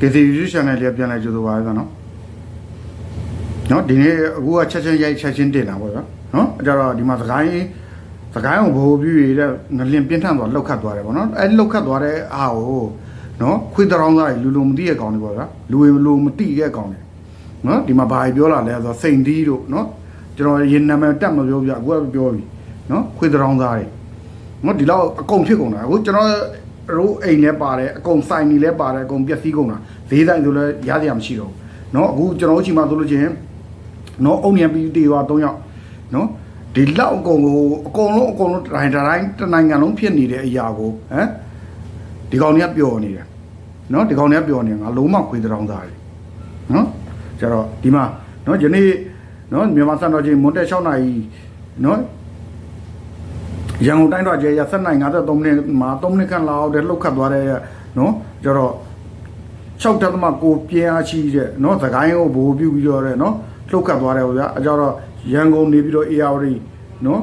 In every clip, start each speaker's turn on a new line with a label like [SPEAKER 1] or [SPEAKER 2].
[SPEAKER 1] ကေစီယူချန်နယ်လေးပြန်လဲကြိုးစားပါရစေနော်နော်ဒီနေ့အခုကချက်ချင်းရိုက်ချက်ချင်းတင်တာပေါ့ဗျာနော်အဲ့ကြတော့ဒီမှာစကိုင်းစကိုင်းကိုဘိုးပြူရတဲ့ငလင်ပြင်းထန်သွားလောက်ခတ်သွားတယ်ပေါ့နော်အဲ့လောက်ခတ်သွားတဲ့အားကိုနော်ခွေးတောင်းသားတွေလူလူမသိတဲ့ကောင်တွေပေါ့ဗျာလူဝင်လူမသိတဲ့ကောင်တွေနော်ဒီမှာဘာပြောလာလဲဆိုတော့စိန်သီးတို့နော်ကျွန်တော်ရင်နာမည်တက်မပြောပြအခုကပြောပြီနော်ခွေးတောင်းသားတွေနော်ဒီလောက်အကုန်ဖြစ်ကုန်တာအခုကျွန်တော် တို့အိမ်လည်းပါတယ်အကုန်ဆိုင်နေလည်းပါတယ်အကုန်ပျက်စီးကုန်တာဈေးဆိုင်ဆိုလည်းရစရာမရှိတော့ဘူးနော်အခုကျွန်တော်တို့ချိန်မှာဆိုလို့ချင်းနော်အုံညံပြီးတေသွား၃ယောက်နော်ဒီလောက်အကုန်ကိုအကုန်လုံးအကုန်လုံးတိုင်းတိုင်းတနိုင်ငံလုံးဖြစ်နေတဲ့အရာကိုဟမ်ဒီကောင်တွေကပျော်နေတယ်နော်ဒီကောင်တွေကပျော်နေငါလုံးမခွေးတောင်းသားတယ်နော်ကျတော့ဒီမှာနော်ယနေ့နော်မြန်မာစံတော်ချိန်မွန်တက်6နာရီနော် ရန်ကုန်တိုင်းတော့ကျေရ7နိုင်53မိနစ်မှာ3မိနစ်ခန့်လောက်တဲ့လှုပ်ခတ်သွားတဲ့နော်ကျတော့6တက်သမကိုပြင်းအားရှိတဲ့နော်သခိုင်းကိုဘိုးပြူပြီးတော့တဲ့နော်လှုပ်ခတ်သွားတယ်ဗျာအကြတော့ရန်ကုန်နေပြီးတော့ AR နော်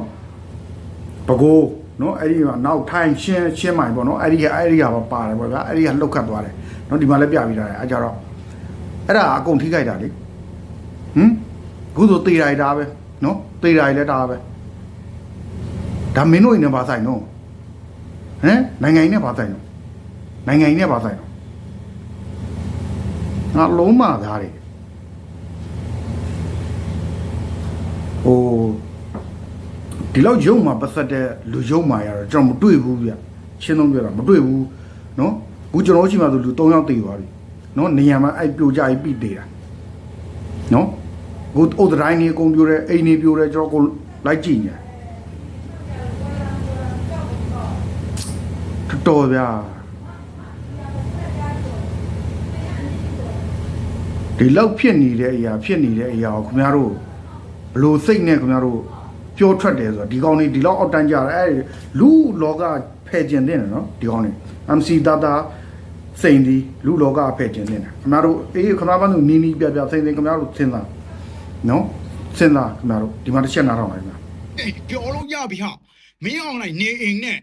[SPEAKER 1] ပကိုးနော်အဲ့ဒီမှာနောက်ထိုင်းရှင်းရှင်းမိုင်ပေါ့နော်အဲ့ဒီကအဲ့ဒီကပါပါတယ်ပေါ့ဗျာအဲ့ဒီကလှုပ်ခတ်သွားတယ်နော်ဒီမှာလည်းပြပြီးတာလေအကြတော့အဲ့ဒါအကုန်ထိခိုက်တာလေဟမ်အခုဆိုတေးရိုက်တာပဲနော်တေးရိုက်လည်းတာပဲ ဒါမင်းတို့အိမ်နဲ့ပါဆိုင်တော့ဟမ်နိုင်ငံကြီးနဲ့ပါဆိုင်တော့နိုင်ငံကြီးနဲ့ပါဆိုင်တော့ငါလုံးမသားတယ်ဟိုဒီလောက်ရုံမှာပတ်သက်တဲ့လူရုံမှာရတော့ကျွန်တော်မတွေ့ဘူးဗျရှင်းသုံးပြတာမတွေ့ဘူးနော်အခုကျွန်တော်ရှိမှဆိုလူ၃ယောက်တည်သွားပြီနော်နေရာမှာအဲ့ပြိုကြပြီးပြီးတည်တာနော်အခုအိုဒတိုင်းနေအကုန်ပြိုတယ်အိမ်နေပြိုတယ်ကျွန်တော်ကိုလိုက်ကြည့်နေတယ် တော်တော်ဗျာဒီလောက်ဖြစ်နေတဲ့အရာဖြစ်နေတဲ့အရာကိုခင်ဗျားတို့ဘလို့စိတ်နဲ့ခင်ဗျားတို့ပြောထွက်တယ်ဆိုတော့ဒီကောင်းနေဒီလောက်အောက်တန်းကြတယ်အဲလူလောကဖယ်ကျင်တဲ့နော်ဒီကောင်းနေ MC တာတာစိန်ဒီလူလောကဖယ်ကျင်တဲ့ခင်ဗျားတို့အေးခင်ဗျားဘာလို့နီးနီးပြပြစိန်စိန်ခင်ဗျားတို့စဉ်းစားနော်စဉ်းစားခင်ဗျားတို့ဒီမှာတစ်ချက်နားထောင်လိုက်ဗျာ
[SPEAKER 2] အေးပြောလို့ရပြီဟာမင်းအောင်လိုက်နေအိမ်နဲ့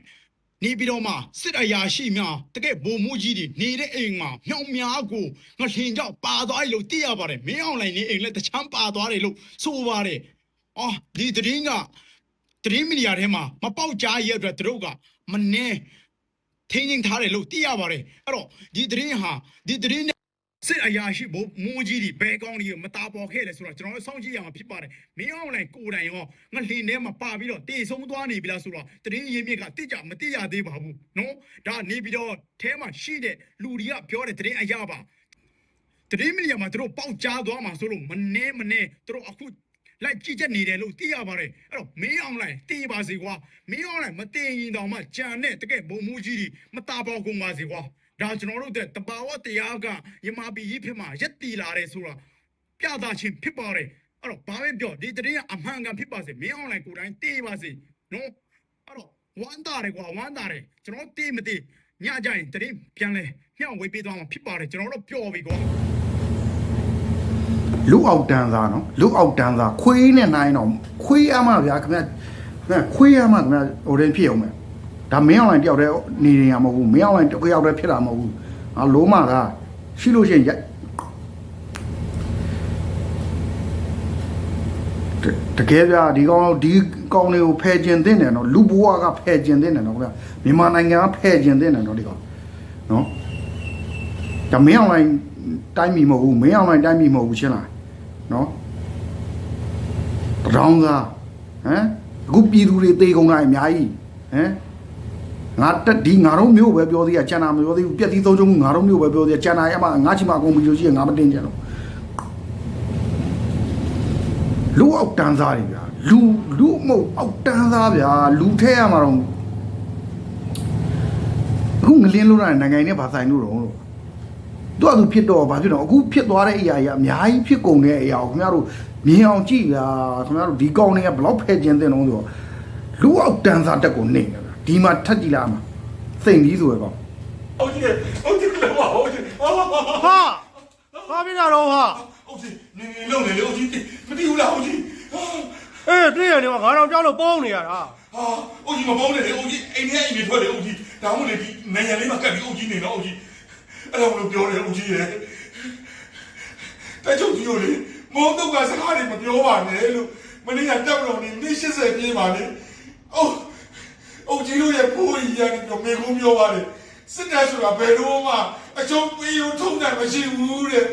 [SPEAKER 2] နေပြီးတော့မှစစ်အရာရှိများတကယ်ဘုံမှုကြီးတွေနေတဲ့အိမ်မှာမြောင်များကိုငါလင်ကြောက်ပါသွားတယ်လို့သိရပါတယ်မင်းအောင်လိုက်နေအိမ်လည်းတချမ်းပါသွားတယ်လို့ဆိုပါတယ်အော်ဒီတရင်ကတရင်မီဒီယာထဲမှာမပေါက်ကြားရဲ့အတွက်သူတို့ကမနေထင်းချင်းထားတယ်လို့သိရပါတယ်အဲ့တော့ဒီတရင်ဟာဒီတရင် စစ်အရာရှိဘိုးမိုးကြီးတွေဘဲကောင်းတွေမတာပေါ်ခဲ့လဲဆိုတော့ကျွန်တော်တို့စောင့်ကြည့်ရမှာဖြစ်ပါတယ်မင်းအောင်လိုင်းကိုတိုင်ရောငလှင်ထဲမှာပါပြီးတော့တေဆုံးသွားနေပြီလားဆိုတော့တရင်ရင်းမြစ်ကတိကြမတိရသေးပါဘူးနော်ဒါနေပြီးတော့ထဲမှာရှိတဲ့လူတွေကပြောတဲ့တရင်အရာပါတရင်မီလီယာမှာတို့ပေါက်ကြားသွားမှာဆိုလို့မနေမနေတို့အခုလိုက်ကြည့်ချက်နေတယ်လို့သိရပါတယ်အဲ့တော့မင်းအောင်လိုက်တင်ပါစေကွာမင်းအောင်လိုက်မတင်ရင်တောင်မှကြံနဲ့တကယ်ဘုံမူကြီးတွေမတာပေါ်ကုန်ပါစေကွာ ဒါကျွန်တော်တို့တဲ့တဘာဝတရားကယမပီကြီးဖြစ်မှာရက်တီလာတယ်ဆိုတာပြသခြင်းဖြစ်ပါတယ်အဲ့တော့ဘာပဲပြောဒီတရင်ကအမှန်ကန်ဖြစ်ပါစေမင်းအွန်လိုင်းကိုယ်တိုင်တေးပါစေနော်အဲ့တော့ဝမ်းတာတယ်ကွာဝမ်းတာတယ်ကျွန်တော်တေးမတေးညကြရင်တရင်ပြန်လဲညောင်းဝေးပေးသွားမှာဖြစ်ပါတယ်ကျွန်တော်တို့ပျော်ပြီကွာ
[SPEAKER 1] လူအောက်တန်းသားနော်လူအောက်တန်းသားခွေးနဲ့နိုင်တော့ခွေးရမှဗျာခင်ဗျာခင်ဗျာခွေးရမှခင်ဗျာဟိုတည်းဖြစ်အောင်မယ် ဒါမင်းအောင်လိုင်းတယောက်တည်းနေနေရမဟုတ်ဘူးမင်းအောင်လိုင်းတစ်ယောက်တည်းဖြစ်တာမဟုတ်ဘူးငါလုံးမသားရှိလို့ရှိရင်ရိုက်တတကယ်ဗျာဒီကောင်ဒီကောင်တွေကိုဖယ်ကျင်တဲ့တယ်နော်လူဘဝကဖယ်ကျင်တဲ့တယ်နော်ခင်ဗျာမြန်မာနိုင်ငံကဖယ်ကျင်တဲ့တယ်နော်ဒီကောင်နော်ဒါမင်းအောင်လိုင်းတိုင်းမီမဟုတ်ဘူးမင်းအောင်လိုင်းတိုင်းမီမဟုတ်ဘူးရှင်းလားနော်တောင်းသားဟမ်အခုပြည်သူတွေတေကုန်တာအများကြီးဟမ် ငါတက်ဒီငါတို့မျိုးပဲပြောသေးရကျန်တာမပြောသေးဘူးပြက်သီးသုံးချုံငါတို့မျိုးပဲပြောသေးရကျန်တာအမငါချီမအကုန်ပြီးလို့ရှိရင်ငါမတင်ကြတော့လူအောက်တန်းသားတွေဗျာလူလူမဟုတ်အောက်တန်းသားဗျာလူထဲရမှာတော့အခုငလင်းလို့ရတဲ့နိုင်ငံနဲ့ဘာဆိုင်လို့တော့လို့သူ့အတူဖြစ်တော့ဘာဖြစ်တော့အခုဖြစ်သွားတဲ့အရာကြီးအများကြီးဖြစ်ကုန်တဲ့အရာကိုခင်ဗျားတို့မြင်အောင်ကြည့်ဗျာခင်ဗျားတို့ဒီကောင်းတွေကဘလောက်ဖဲကျင်တဲ့တော့ဆိုတော့လူအောက်တန်းစားတက်ကိုနေတယ်ဗျာ ဒီမှာထက်ကြည့်လာမှာစိတ်ကြီးဆိုရပေါ့
[SPEAKER 3] အုတ်ကြီးအုတ်ကြီးလည်းပါအုတ်ကြီးဟာ
[SPEAKER 4] ဟာဘာဖြစ်တာတော့ဟာ
[SPEAKER 3] အုတ်ကြီးနေနေလုံးနေလေအုတ်ကြီးမတိဘူးလားအုတ်ကြီးဟာ
[SPEAKER 4] အေးတွေ့ရတယ်မှာငါတော့ကြောက်လို့ပုံးနေရတာ
[SPEAKER 3] ဟာအုတ်ကြီးမပေါင်းနဲ့လေအုတ်ကြီးအိမ်ထဲအိမ်တွေထွက်လေအုတ်ကြီးဒါမှမဟုတ်လေဒီနိုင်ငံလေးမှာကတ်ပြီးအုတ်ကြီးနေတော့အုတ်ကြီးအဲ့လိုမလို့ပြောတယ်ဦးကြီးရဲ့တိုက်ချုပ်ကြီးကိုလေမောင်တော့ကစကားတွေမပြောပါနဲ့လို့မနေ့ကတက်မလို့နေနေ့80ပြေးပါလေအိုး အုတ်ကြီးတို့ရဲ့ဖိုးကြီးရတယ်ပြောမေကုန်းပြောပါတယ်စစ်တပ်ဆိုတာဘယ်တော့မှအချုံပေးရုံထုံးတယ်မရှိဘူးတဲ့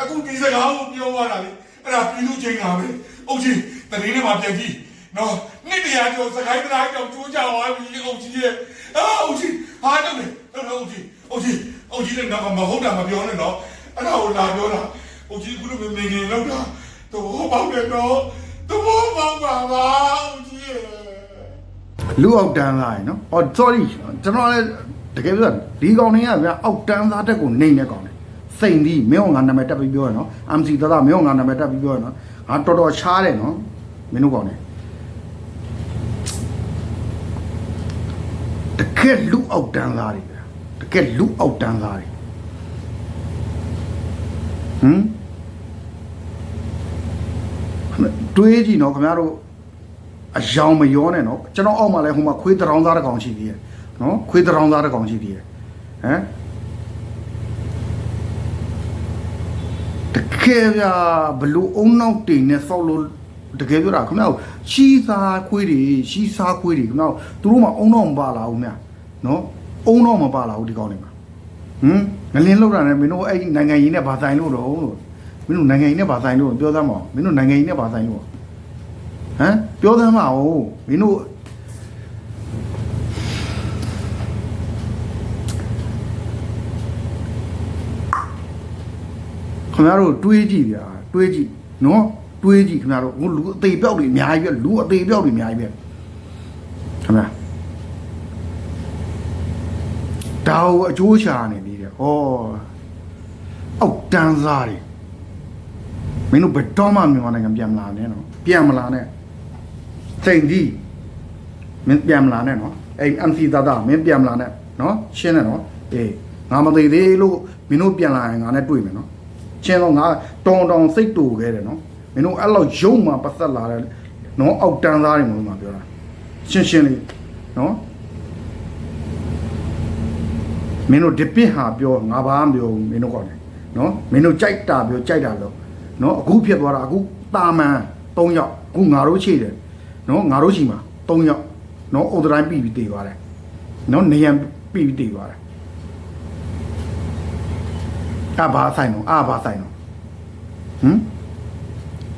[SPEAKER 3] အခုဒီစကားကိုပြောရတာလေအဲ့ဒါပြည်သူချင်းတာပဲအုတ်ကြီးတနေ့နဲ့မှပြန်ကြည့်နော်နေ့တရားကျော်စကိုင်းတရားကျော်ကျိုးကြသွားပြီအုတ်ကြီးရဲ့အာအုတ်ကြီးဟာတော့လေအဲ့တော့အုတ်ကြီးအုတ်ကြီးအုတ်ကြီးလည်းတော့မဟုတ်တာမပြောနဲ့နော်အဲ့ဒါကိုလာပြောတာအုတ်ကြီးကလည်းမင်းငယ်လောက်တာတော့ဘောက်တယ်နော်တော့ဘောပေါက်ပါပါအုတ်ကြီးရဲ့
[SPEAKER 1] လူအောက်တန်းသားရယ်နော်အော် sorry ကျွန်တော်လည်းတကယ်ပြောဒီကောင်တွေကဗျာအောက်တန်းသားတက်ကိုနှိမ့်နေကောင်တယ်စိန်ဒီမင်းကငါနာမည်တက်ပြီးပြောရနော် MC တသားမင်းကငါနာမည်တက်ပြီးပြောရနော်ငါတော်တော်ရှားတယ်နော်မင်းတို့ကောင်တွေတကယ်လူအောက်တန်းသားတွေဗျာတကယ်လူအောက်တန်းသားတွေဟမ်တွေးကြည့်နော်ခင်ဗျားတို့ အယောင်မရောနဲ့နော်ကျွန်တော်အောက်မှာလဲဟိုမှာခွေးတရောင်းသားတစ်ကောင်ရှိသေးရဲ့နော်ခွေးတရောင်းသားတစ်ကောင်ရှိသေးရဲ့ဟမ်တကယ်ဗျာဘလို့အုံနောက်တင်နဲ့ဆောက်လို့တကယ်ပြောတာခင်ဗျားရှီးစားခွေးတွေရှီးစားခွေးတွေခင်ဗျားသူတို့မှအုံတော့မပါလာဘူးမြနော်အုံတော့မပါလာဘူးဒီကောင်တွေမှာဟမ်ငလင်းလောက်တာနဲ့မင်းတို့အဲ့ဒီနိုင်ငံရေးနဲ့ဗာဆိုင်လို့တော့လို့မင်းတို့နိုင်ငံရေးနဲ့ဗာဆိုင်လို့ပြောသမ်းမအောင်မင်းတို့နိုင်ငံရေးနဲ့ဗာဆိုင်လို့ ဟမ်ပြောသမ်းမအောင်မင်းတို့ခင်ဗျားတို့တွေးကြည့်ဗျာတွေးကြည့်နော်တွေးကြည့်ခင်ဗျားတို့ဟိုလူအသေးပြောက်တွေအများကြီးပဲလူအသေးပြောက်တွေအများကြီးပဲခင်ဗျာဒါကိုအကျိုးရှာနေပြီတဲ့ဩအောက်တန်းစားတွေမင်းတို့ဘယ်တော့မှမြန်မာနိုင်ငံပြန်မလာနဲ့နော်ပြန်မလာနဲ့ စိန်ကြီးမင်းပြန်မလာနဲ့နော်အဲ့ MC သားသားမင်းပြန်မလာနဲ့နော်ရှင်းတယ်နော်အေးငါမသိသေးလို့မင်းတို့ပြန်လာရင်ငါနဲ့တွေ့မယ်နော်ရှင်းတော့ငါတောင်းတောင်းစိတ်တူခဲ့တယ်နော်မင်းတို့အဲ့လောက်ရုံမှပတ်သက်လာတယ်နော်အောက်တန်းသားတွေမလို့မှပြောတာရှင်းရှင်းလေးနော်မင်းတို့ဒီပစ်ဟာပြောငါဘာမှမပြောဘူးမင်းတို့ကောင်းတယ်နော်မင်းတို့ကြိုက်တာပြောကြိုက်တာလို့နော်အခုဖြစ်သွားတာအခုတာမန်၃ယောက်အခုငါတို့ချိတယ် နော်ငါတို့ရှိမှာ၃ယောက်နော်အုတ်တိုင်းပြီးပြီးတည်သွားတယ်နော်နေရန်ပြီးပြီးတည်သွားတယ်အဘာဆိုင်တော့အဘာဆိုင်တော့ဟမ်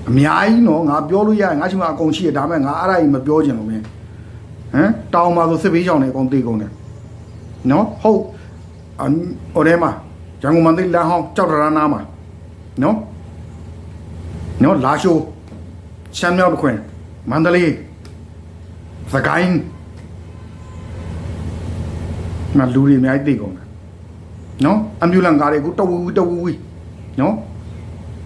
[SPEAKER 1] အများကြီးနော်ငါပြောလို့ရရင်ငါရှိမှာအကုန်ရှိရဒါပေမဲ့ငါအဲ့ဒါကြီးမပြောချင်လို့မင်းဟမ်တောင်းပါဆိုစစ်ပေးချောင်းနေအကုန်တည်ကုန်တယ်နော်ဟုတ်အမ်ဟိုထဲမှာရန်ကုန်မန္တလေးလမ်းဟောင်းကြောက်တရနာမှာနော်နော်လာရှိုးရှမ်းမြောက်တစ်ခွင် မန္တလေးစကိုင်းမလူတွေအများကြီးသိကုန်တယ်နော်အမ်ဘူလန်ကားတွေအခုတဝူဝီတဝူဝီနော်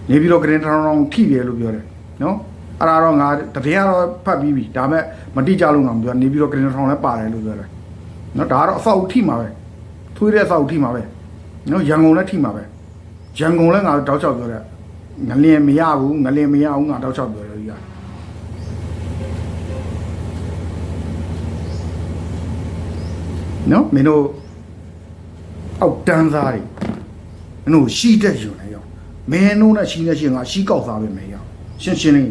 [SPEAKER 1] နေပြီးတော့ဂရင်ထောင်ထောင်ထိတယ်လို့ပြောတယ်နော်အဲ့ဒါတော့ငါတတိယတော့ဖတ်ပြီးပြီဒါပေမဲ့မတိကြလို့ငါမပြောနေပြီးတော့ဂရင်ထောင်လည်းပါတယ်လို့ပြောတယ်နော်ဒါကတော့အဆောက်အဦထိမှာပဲသွေးတဲ့အဆောက်အဦထိမှာပဲနော်ရန်ကုန်လည်းထိမှာပဲရန်ကုန်လည်းငါတောက်ချောက်ပြောတယ်ငလင်မရဘူးငလင်မရဘူးငါတောက်ချောက်ပြောတယ်ကြီးက နော်မင်းတို့အောက်တန်းသားတွေမင်းတို့ရှိတဲ့ယူနေရောမင်းတို့နဲ့ရှိနေရှင်ကရှိကောက်သားပဲမရောရှင်းရှင်းလေး